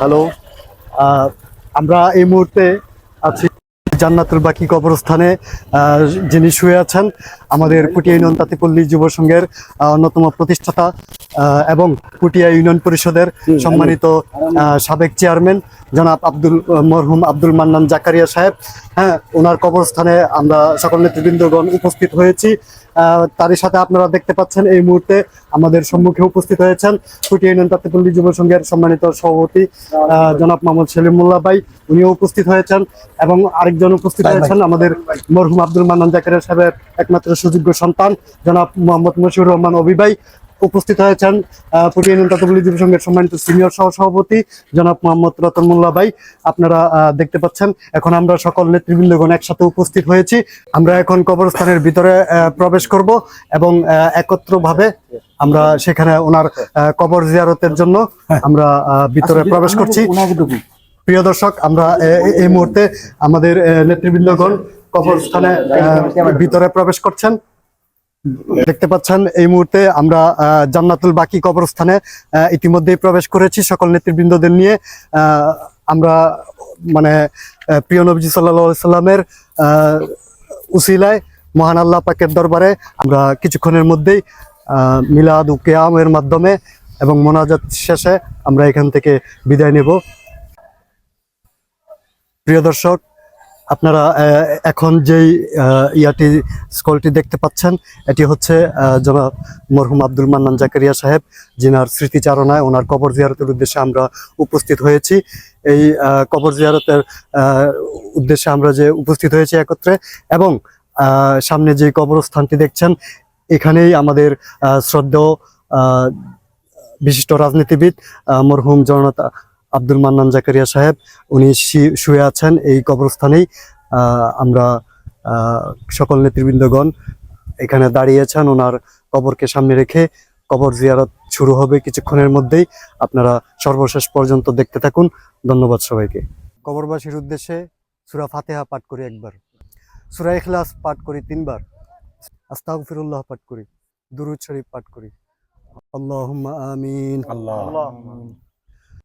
Hello. আমরা এই মুহূর্তে আছি জান্নাতুল বাকি কবরস্থানে যিনি শুয়ে আছেন আমাদের কুটিয়া ইউনিয়ন তাঁতিপল্লী যুব সংঘের অন্যতম প্রতিষ্ঠাতা এবং কুটিয়া ইউনিয়ন পরিষদের সম্মানিত সাবেক চেয়ারম্যান জনাব আব্দুল মরহুম আব্দুল মান্নান জাকারিয়া সাহেব। হ্যাঁ ওনার কবরস্থানে আমরা সকল নেতৃবৃন্দগণ উপস্থিত হয়েছি। তারই সাথে আপনারা দেখতে পাচ্ছেন এই মুহূর্তে আমাদের সম্মুখে উপস্থিত হয়েছেন কুটিয়া ইউনিয়ন তাঁতিপল্লী যুব সংঘের সম্মানিত সভাপতি আহ, জনাব মোহাম্মদ সেলিমুল্লাহ ভাই। উনিও উপস্থিত হয়েছেন এবং আরেকজন উপস্থিত হয়েছেন আমাদের মরহুম আব্দুল মান্নান জাকের সাহেবের একমাত্র সুযোগ্য সন্তান জনাব মোহাম্মদ মশিউর রহমান অবিবাই উপস্থিত হয়েছেন যুব সংঘের সম্মানিত সিনিয়র সহ সভাপতি জনাব মোহাম্মদ রতন মোল্লা ভাই। আপনারা দেখতে পাচ্ছেন এখন আমরা সকল নেতৃবৃন্দগণ একসাথে উপস্থিত হয়েছি। আমরা এখন কবরস্থানের ভিতরে প্রবেশ করব এবং একত্রভাবে আমরা সেখানে ওনার কবর জিয়ারতের জন্য আমরা আহ, ভিতরে প্রবেশ করছি। প্রিয় দর্শক আমরা এই মুহূর্তে আমাদের নেতৃবৃন্দগণ কবরস্থানে ভিতরে প্রবেশ করছেন। দেখতে পাচ্ছেন, এই মুহূর্তে আমরা জান্নাতুল বাকি কবরস্থানে ইতিমধ্যেই প্রবেশ করেছি। সকল নেতৃবৃন্দদের নিয়ে আমরা মানে প্রিয় নবজি সাল্লা সাল্লামের উসিলায়, মহান আল্লাহ পাকের দরবারে আমরা কিছুক্ষণের মধ্যেই মিলাদ ও কেয়ামের মাধ্যমে এবং মোনাজাত শেষে আমরা এখান থেকে বিদায় নেব। প্রিয় দর্শক আপনারা এখন যেই ইয়াটি, স্কলটি দেখতে পাচ্ছেন, এটি হচ্ছে জনাব মরহুম আব্দুল মান্নান জাকারিয়া সাহেব, যিনার স্মৃতিচারণায় ওনার কবর জিয়ারতের উদ্দেশ্যে আমরা উপস্থিত হয়েছি। এই কবর জিয়ারতের উদ্দেশ্যে আমরা যে উপস্থিত হয়েছি একত্রে, এবং সামনে যে কবরস্থানটি দেখছেন, এখানেই আমাদের শ্রদ্ধেয় বিশিষ্ট রাজনীতিবিদ মরহুম জনতা আব্দুল মান্নান জাকারিয়া সাহেব, উনি শুয়ে আছেন এই কবরস্থানেই। আমরা সকল নেতৃবৃন্দগণ এখানে দাঁড়িয়েছেন। ওনার কবরকে সামনে রেখে কবর জিয়ারত শুরু হবে কিছুক্ষণের মধ্যেই। আপনারা সর্বশেষ পর্যন্ত দেখতে থাকুন। ধন্যবাদ সবাইকে। কবরবাসীর উদ্দেশ্যে সুরা ফাতেহা পাঠ করি একবার। সুরা ইখলাস পাঠ করি তিনবার। আস্তাগফিরুল্লাহ পাঠ করি। দুরুদ শরীফ পাঠ করি। আল্লাহুম্মা আমিন।